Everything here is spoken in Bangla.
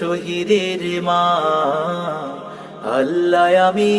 শহীদের মা আল্লাহ আমি